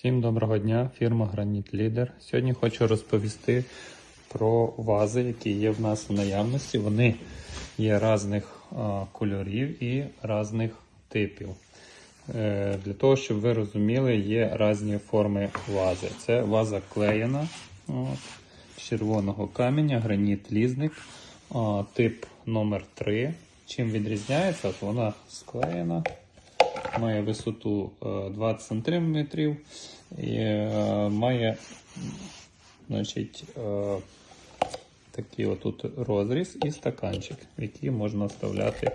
Всім доброго дня, фірма Граніт Лідер. Сьогодні хочу розповісти про вази, які є в нас в наявності. Вони є різних кольорів і різних типів. Е, для того, щоб ви розуміли, є різні форми вази. Це ваза клеєна з червоного каменя, граніт лізник, тип номер 3 Чим відрізняється? От вона склеєна має висоту е, 20 см і е, має значить, е, такий отут розріз і стаканчик, в який можна вставляти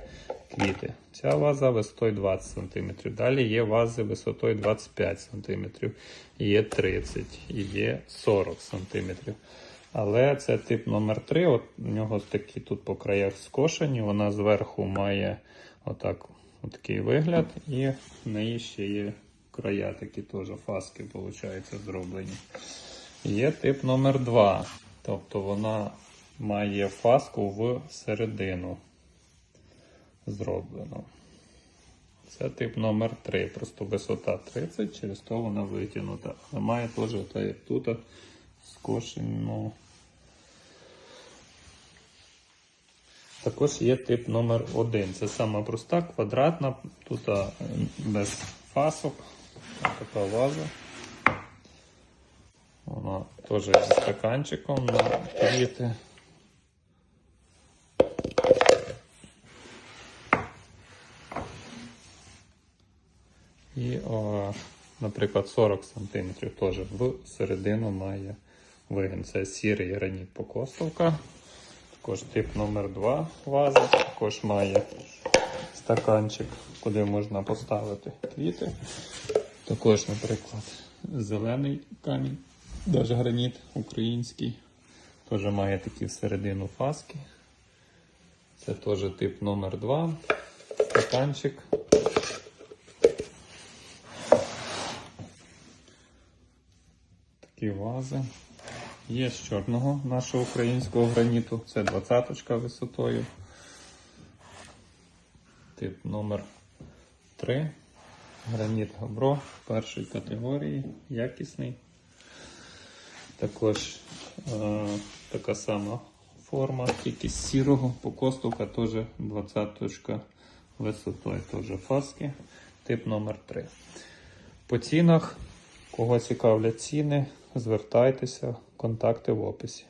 квіти. Ця ваза висотою 20 см. Далі є вази висотою 25 см, є 30 і є 40 см. Але це тип номер 3 От у нього такі тут по краях скошені. Вона зверху має отак, отакий вигляд, і в неї ще є края, такі теж фаски, виходить, зроблені. Є тип номер 2 Тобто вона має фаску в середину зроблено. Це тип номер 3 Просто висота 30, через то вона витягнута. Але має теж, тут, скошену. Також є тип номер 1 Це сама проста, квадратна, тут без фасок. Така ваза. Вона теж зі стаканчиком на квіти. І, о, наприклад, 40 см теж в середину має вигін. Це сірий граніт покостовка. Також тип номер 2 вази. Також має стаканчик, куди можна поставити квіти. Також, наприклад, зелений камінь, навіть граніт український. Теж має такі всередину фаски. Це теж тип номер 2 Стаканчик. Такі вази. Є з чорного нашого українського граніту. Це 20 висотою. Тип номер 3 Граніт Габро першої категорії, якісний. Також е, така сама форма, тільки з сірого, покостовка теж 20 висотою, теж фаски, тип номер 3 По цінах, кого цікавлять ціни, звертайтеся, контакти в описі.